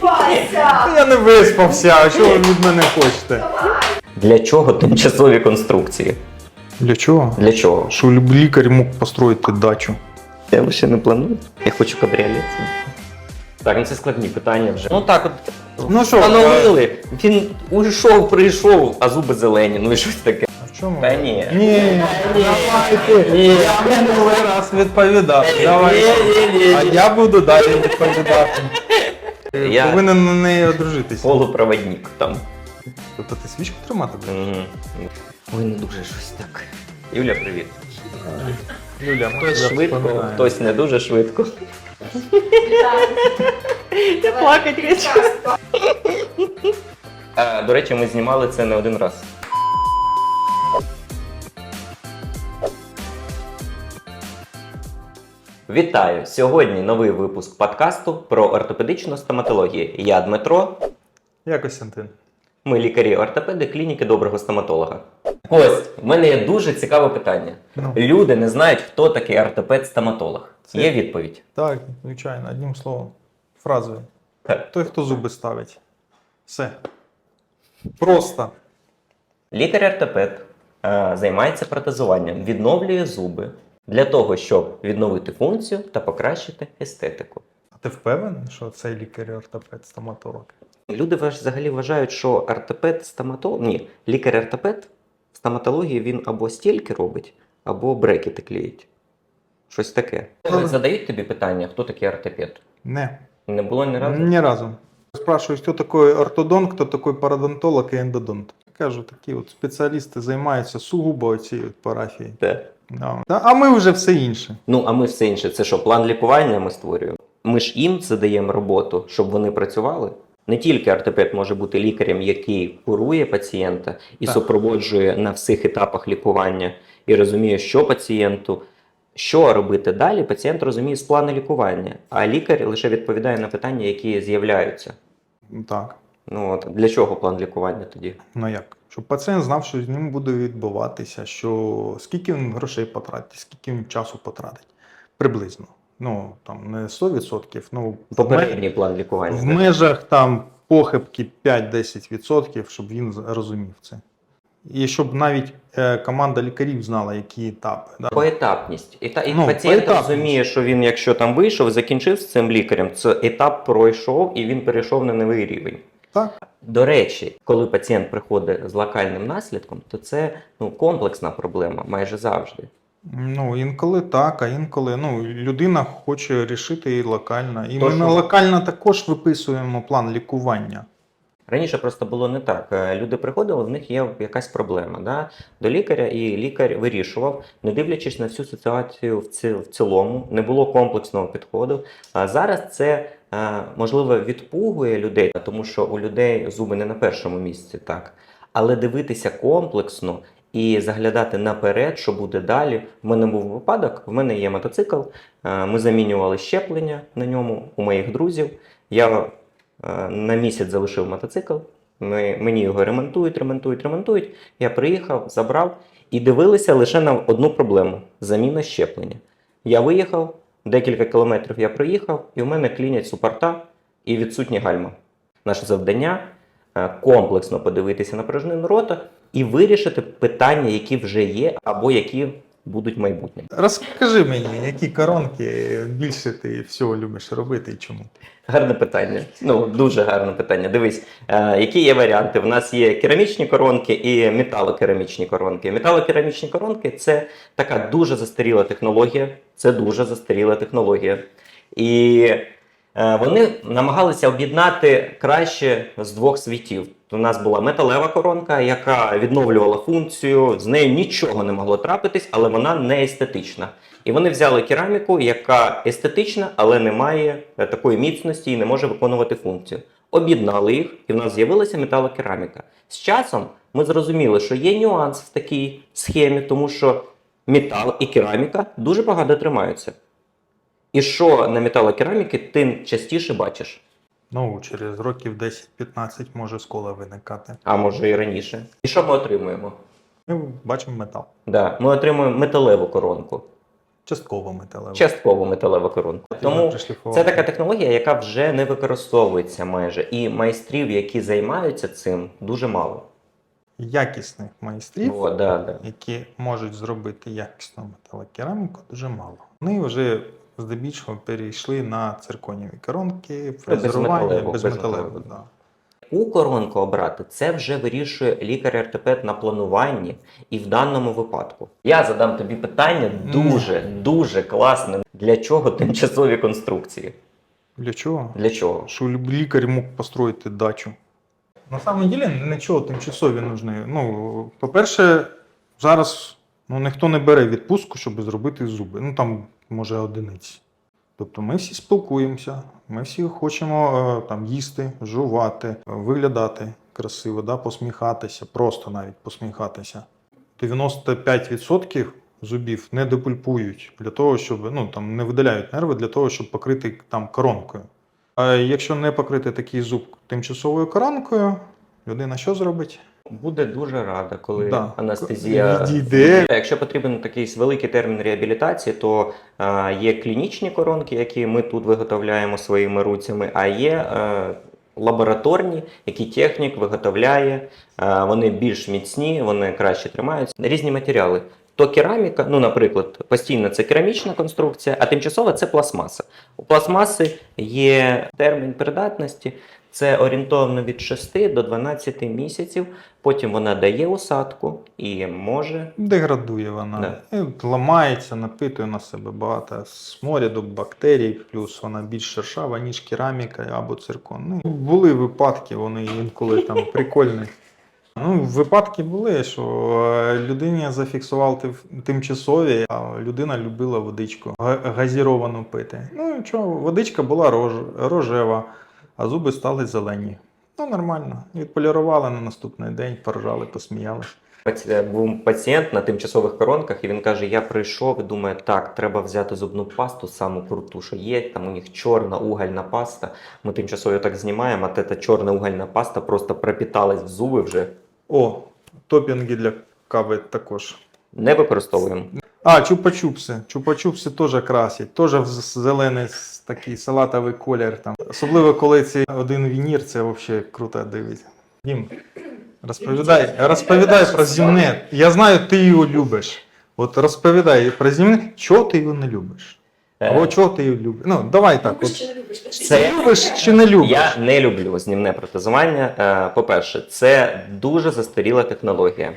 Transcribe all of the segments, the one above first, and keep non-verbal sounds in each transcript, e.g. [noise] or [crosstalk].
Вася! Я не виспався, а що ви від мене хочете? Для чого тимчасові конструкції? Для чого? Для чого? Що люб- лікар мог построїти дачу. Я ще не планую. Я хочу кабріолет. Так, ну це складні питання вже. Ну так, от Ну що, встановили. Він уйшов, прийшов, а зуби зелені. Ну і щось таке. А в чому? Та ні. Ні, давайте. Я минулий раз відповідав. Давай. А я буду далі відповідати. Ти Я- Повинен на неї одружитися. Полупроводник там. Тобто ти свічку тримати будеш? Угу. Ой, не дуже щось так. Юля, привіт. Юля, ми Хтось тебе швидко, вспоминаємо. хтось не дуже швидко. Я плакать хочу. А, до речі, ми знімали це не один раз. Вітаю! Сьогодні новий випуск подкасту про ортопедичну стоматологію. Я Дмитро, Я Костянтин. ми лікарі-ортопеди клініки доброго стоматолога. Ось, в мене є дуже цікаве питання. Ну. Люди не знають, хто такий ортопед-стоматолог. Це- Є відповідь. Так, звичайно, одним словом. Фразою. Так. Той, хто зуби ставить. Все. Просто. Лікар-ортопед е, займається протезуванням, відновлює зуби для того, щоб відновити функцію та покращити естетику. А ти впевнений, що цей лікар-ортопед, стоматолог? Люди взагалі вважають, що ортопед стоматолог. Ні, лікар-ортопед в стоматології він або стільки робить, або брекети клеїть. Щось таке. Добре. Задають тобі питання, хто такий ортопед? Не. Не було ні разу? Ни разу. Спрашиваю, кто такой ортодонт, кто такой пародонтолог и эндодонт. Кажу, такі от спеціалісти займаються сугубо цією парафією. Да. А ми вже все інше. Ну, а ми все інше, це що, план лікування ми створюємо? Ми ж їм задаємо роботу, щоб вони працювали. Не тільки ортопед може бути лікарем, який курує пацієнта і Так. супроводжує на всіх етапах лікування і розуміє, що пацієнту, що робити далі, пацієнт розуміє з плану лікування, а лікар лише відповідає на питання, які з'являються. Так. Ну от для чого план лікування тоді? Ну як? Щоб пацієнт знав, що з ним буде відбуватися, що скільки він грошей потратить, скільки він часу потратить. Приблизно. Ну, там не 100%, ну, Попередній план лікування. в так? межах там похибки 5-10%, щоб він розумів це. І щоб навіть е, команда лікарів знала, які етапи. Да? Поетапність. І, та, і Ну, пацієнт поетапність. розуміє, що він, якщо там вийшов, закінчив з цим лікарем, це етап пройшов і він перейшов на новий рівень. Так. До речі, коли пацієнт приходить з локальним наслідком, то це ну, комплексна проблема майже завжди. Ну, інколи так, а інколи ну, людина хоче рішити і локально. І То ми на локально також виписуємо план лікування. Раніше просто було не так. Е, Люди приходили, в них є якась проблема да? до лікаря, і лікар вирішував, не дивлячись на всю ситуацію в, цілому, не було комплексного підходу. А зараз це можливо відпугує людей, тому що у людей зуби не на першому місці, так. Але дивитися комплексно і заглядати наперед, що буде далі. В мене був випадок, в мене є мотоцикл. е, Ми замінювали щеплення на ньому у моїх друзів. Я Е, на місяць залишив мотоцикл. Ми, мені його ремонтують, ремонтують, ремонтують. Я приїхав, забрав і дивилися лише на одну проблему заміна щеплення. Я виїхав, декілька кілометрів я проїхав, і в мене клінять супорта і відсутні гальма. Наше завдання е, комплексно подивитися на пружнину рота і вирішити питання, які вже є, або які будуть майбутнім. Розкажи мені, які коронки більше ти всього любиш робити і чому? Гарне питання. Ну, дуже гарне питання. Дивись, е, які є варіанти? В нас є керамічні коронки і металокерамічні коронки. Металокерамічні коронки це така дуже застаріла технологія. Це дуже застаріла технологія. І е, вони намагалися об'єднати краще з двох світів. У нас була металева коронка, яка відновлювала функцію, з нею нічого не могло трапитись, але вона не естетична. І вони взяли кераміку, яка естетична, але не має е, такої міцності і не може виконувати функцію. Об'єднали їх, і в нас з'явилася металокераміка. З часом ми зрозуміли, що є нюанс в такій схемі, тому що метал і кераміка дуже багато тримаються. І що на металокераміки ти частіше бачиш, Ну, через років 10-15 може скола виникати. а може і раніше. І що ми отримуємо? Ми бачимо метал. Да, ми отримуємо металеву коронку. Частково металева. частково металева коронка. Тому це така технологія, яка вже не використовується майже, і майстрів, які займаються цим, дуже мало. якісних майстрів, О, да, да. які можуть зробити якісну металокераміку, дуже мало. Вони вже здебільшого перейшли на цирконіві коронки, фрезерування безметалеву, без. Да. У коронку обрати це вже вирішує лікар-ортопед на плануванні і в даному випадку. Я задам тобі питання дуже, дуже класне. Для чого тимчасові конструкції? Для чого? Для чого? Що лікар мог построїти дачу. На самом деле нічого тимчасові нужні. Ну, по-перше, зараз ну, ніхто не бере відпустку, щоб зробити зуби. Ну там може одиниці. Тобто ми всі спілкуємося, ми всі хочемо е, там їсти, жувати, виглядати красиво, да, посміхатися, просто навіть посміхатися. 95% зубів не депульпують для того, щоб ну там не видаляють нерви для того, щоб покрити там коронкою. А якщо не покрити такий зуб тимчасовою коронкою, людина що зробить? Буде дуже рада, коли Да. анестезія Відійде. Якщо потрібен такий великий термін реабілітації, то е, є клінічні коронки, які ми тут виготовляємо своїми руцями, а є е, лабораторні, які технік виготовляє. Е, вони більш міцні, вони краще тримаються. Різні матеріали. То кераміка, ну, наприклад, постійно це керамічна конструкція, а тимчасова це пластмаса. У пластмаси є термін придатності, це орієнтовно від 6 до 12 місяців. Потім вона дає усадку і може Деградує вона, і ламається, напитує на себе багато сморіду, бактерій, плюс вона більш шершава, ніж кераміка або циркон. Ну, були випадки, вони інколи там [laughs] прикольні. Ну, випадки були, що е, людині зафіксував тимчасові, а людина любила водичку газіровану пити. Ну що, водичка була рож, рожева, а зуби стали зелені. Ну, нормально. Відполірували на наступний день, поржали, посміялися. Був пацієнт на тимчасових коронках, і він каже: Я прийшов і думаю, так, треба взяти зубну пасту, саму круту, що є. Там у них чорна угольна паста. Ми тимчасово так знімаємо, а та чорна угольна паста просто пропіталась в зуби вже. О, топінги для кави також. Не використовуємо. А, чупа-чупси. Чупа-чупси теж красять. Теж в зелений такий салатовий колір. Там. Особливо, коли це один вінір, це взагалі круто дивиться. Дім, розповідай, розповідай про зімне. Я знаю, ти його любиш. От розповідай про зімне, чого ти його не любиш? Або Е, чого ти його любиш? Ну, давай так. Любиш чи не любиш? Це- любиш чи не любиш? Я не люблю знімне протезування. Е, По-перше, це дуже застаріла технологія.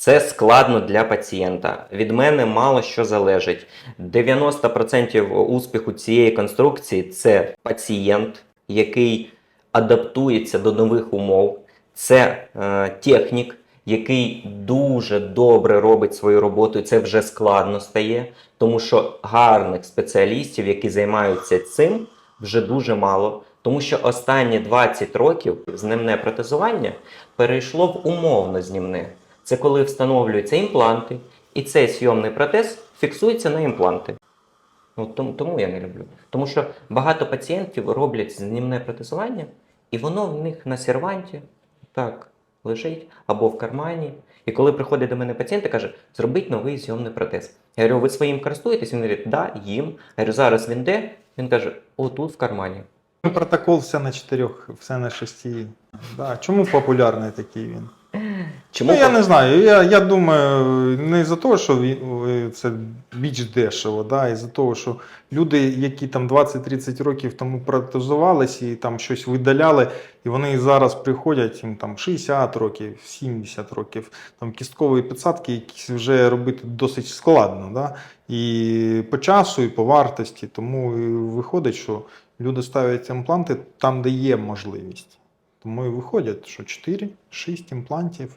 Це складно для пацієнта. Від мене мало що залежить. 90% успіху цієї конструкції це пацієнт, який адаптується до нових умов. Це е, технік, який дуже добре робить свою роботу, і це вже складно стає, тому що гарних спеціалістів, які займаються цим, вже дуже мало. Тому що останні 20 років знімне протезування перейшло в умовно знімне. Це коли встановлюються імпланти, і цей сйомний протез фіксується на імпланти. Ну, тому, тому я не люблю. Тому що багато пацієнтів роблять знімне протезування, і воно в них на серванті так лежить або в кармані. І коли приходить до мене пацієнт і каже, зробіть новий зйомний протез. Я говорю, ви своїм користуєтесь? Він говорить, да, їм. Я говорю, зараз він де? Він каже, отут в кармані. Протокол все на чотирьох, все на шести. Да. Чому популярний такий він? Чому Ну, я не знаю. Я, я думаю, не за того, що це більш дешево, да, і за того, що люди, які там 20-30 років тому протезувалися і там щось видаляли, і вони зараз приходять, їм там 60 років, 70 років, там кісткові підсадки, які вже робити досить складно. Да? І по часу, і по вартості. Тому виходить, що люди ставлять імпланти там, де є можливість. Тому і виходять, що 4-6 імплантів,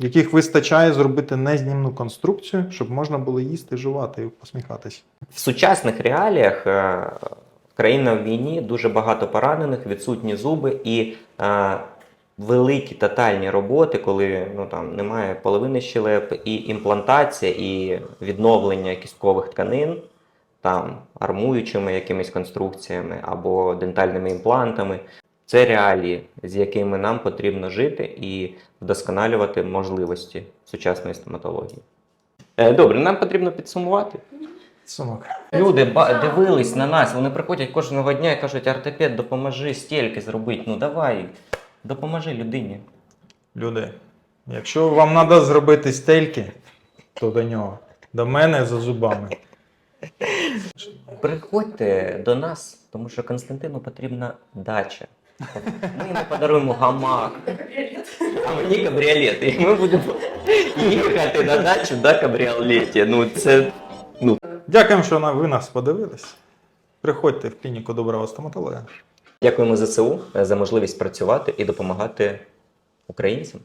яких вистачає зробити незнімну конструкцію, щоб можна було їсти, жувати і посміхатись. В сучасних реаліях е, країна в війні, дуже багато поранених, відсутні зуби і е, великі тотальні роботи, коли ну, там, немає половини щелеп, і імплантація, і відновлення кісткових тканин, там, армуючими якимись конструкціями або дентальними імплантами. Це реалії, з якими нам потрібно жити і вдосконалювати можливості сучасної стоматології. Е, Добре, нам потрібно підсумувати. Сумок. Люди ба- дивились на нас, вони приходять кожного дня і кажуть, ортопед, допоможи стільки зробити. Ну давай, допоможи людині. Люди, якщо вам треба зробити стельки, то до нього. До мене за зубами. Приходьте до нас, тому що Константину потрібна дача. Ми йому подаруємо гамак, а мені кабріолет. І ми будемо їхати на дачу на кабріолеті. Ну це Ну. Дякуємо, що на- ви нас подивились. Приходьте в клініку доброго стоматолога. дякуємо ЗСУ за можливість працювати і допомагати українцям.